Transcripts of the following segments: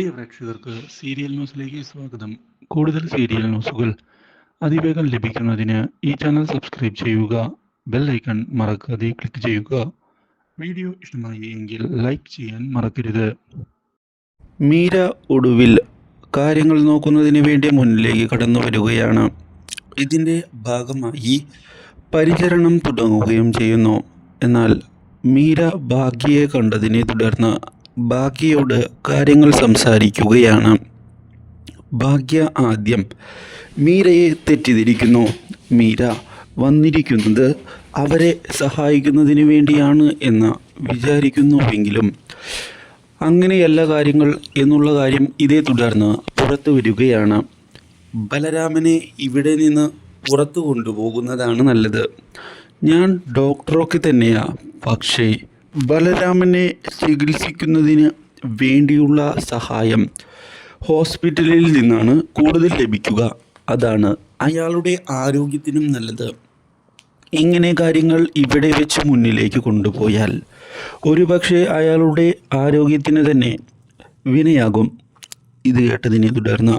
പ്രിയ പ്രേക്ഷകർക്ക് സീരിയൽ ന്യൂസിലേക്ക് സ്വാഗതം. കൂടുതൽ സീരിയൽ ന്യൂസുകൾ അതിവേഗം ലഭിക്കുന്നതിന് ഈ ചാനൽ സബ്സ്ക്രൈബ് ചെയ്യുക ബെൽ ഐക്കൺ മറക്കാതെ ക്ലിക്ക് ചെയ്യുക. വീഡിയോ ഇഷ്ടമായി എങ്കിൽ ലൈക്ക് ചെയ്യാൻ മറക്കരുത്. മീര ഒടുവിൽ കാര്യങ്ങൾ നോക്കുന്നതിന് വേണ്ടി മുന്നിലേക്ക് കടന്നു വരികയാണ്. ഇതിന്റെ ഭാഗമായി പരിചരണം തുടങ്ങുകയും ചെയ്യുന്നു. എന്നാൽ മീര ഭാഗ്യയെ കണ്ടതിനെ തുടർന്ന് ഭാഗ്യയോട് കാര്യങ്ങൾ സംസാരിക്കുകയാണ്. ഭാഗ്യ ആദ്യം. മീരയെ തെറ്റിദ്ധരിക്കുന്നു. മീര വന്നിരിക്കുന്നത് അവരെ സഹായിക്കുന്നതിന് വേണ്ടിയാണ് എന്ന് വിചാരിക്കുന്നുവെങ്കിലും അങ്ങനെയല്ല കാര്യങ്ങൾ എന്നുള്ള കാര്യം ഇതേ തുടർന്ന് പുറത്തു വരികയാണ്. ബലരാമനെ ഇവിടെ നിന്ന് പുറത്തു കൊണ്ടുപോകുന്നതാണ് നല്ലത്. ഞാൻ ഡോക്ടറൊക്കെ തന്നെയാണ് പക്ഷേ ബലരാമനെ ചികിത്സിക്കുന്നതിന് വേണ്ടിയുള്ള സഹായം ഹോസ്പിറ്റലിൽ നിന്നാണ് കൂടുതൽ ലഭിക്കുക. അതാണ് അയാളുടെ ആരോഗ്യത്തിനും നല്ലത്. ഇങ്ങനെ കാര്യങ്ങൾ ഇവിടെ വെച്ച് മുന്നിലേക്ക് കൊണ്ടുപോയാൽ ഒരുപക്ഷെ അയാളുടെ ആരോഗ്യത്തിന് തന്നെ വിനയാകും. ഇത് കേട്ടതിനെ തുടർന്ന്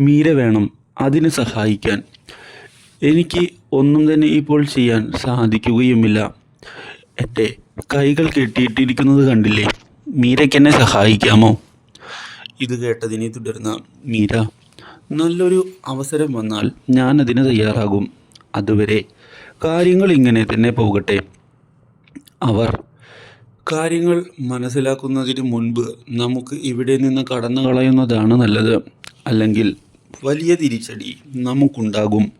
മീര വേണം അതിന് സഹായിക്കാൻ. എനിക്ക് ഒന്നും തന്നെ ഇപ്പോൾ ചെയ്യാൻ സാധിക്കുകയുമില്ല. എന്റെ കൈകൾ കെട്ടിയിട്ടിരിക്കുന്നത് കണ്ടില്ലേ? മീരയ്ക്ക് എന്നെ സഹായിക്കാമോ? ഇത് കേട്ടതിനെ തുടർന്ന് മീര നല്ലൊരു അവസരം വന്നാൽ ഞാൻ അതിന് തയ്യാറാകും. അതുവരെ കാര്യങ്ങൾ ഇങ്ങനെ തന്നെ പോകട്ടെ. അവർ കാര്യങ്ങൾ മനസ്സിലാക്കുന്നതിന് മുൻപ് നമുക്ക് ഇവിടെ നിന്ന് കടന്നു കളയുന്നതാണ് നല്ലത്. അല്ലെങ്കിൽ വലിയ തിരിച്ചടി നമുക്കുണ്ടാകും.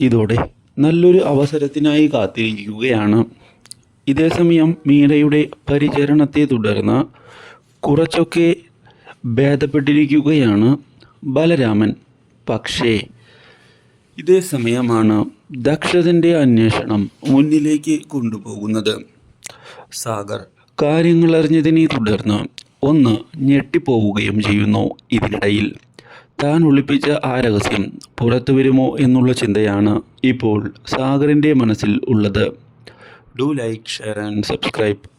ഇതോടെ നല്ലൊരു അവസരത്തിനായി കാത്തിരിക്കുകയാണ്. ഇതേസമയം മീരയുടെ പരിചരണത്തെ തുടർന്ന് കുറച്ചൊക്കെ ഭേദപ്പെട്ടിരിക്കുകയാണ് ബലരാമൻ. പക്ഷേ ഇതേ സമയമാണ് ദക്ഷതന്റെ അന്വേഷണം മുന്നിലേക്ക് കൊണ്ടുപോകുന്നത്. സാഗർ കാര്യങ്ങളറിഞ്ഞതിനെ തുടർന്ന് ഒന്ന് ഞെട്ടിപ്പോവുകയും ചെയ്യുന്നു ഇതിനിടയിൽ. താൻ ഒളിപ്പിച്ച ആ രഹസ്യം പുറത്തു വരുമോ എന്നുള്ള ചിന്തയാണ് ഇപ്പോൾ സാഗറിന്റെ മനസ്സിൽ ഉള്ളത്. Do like share and subscribe.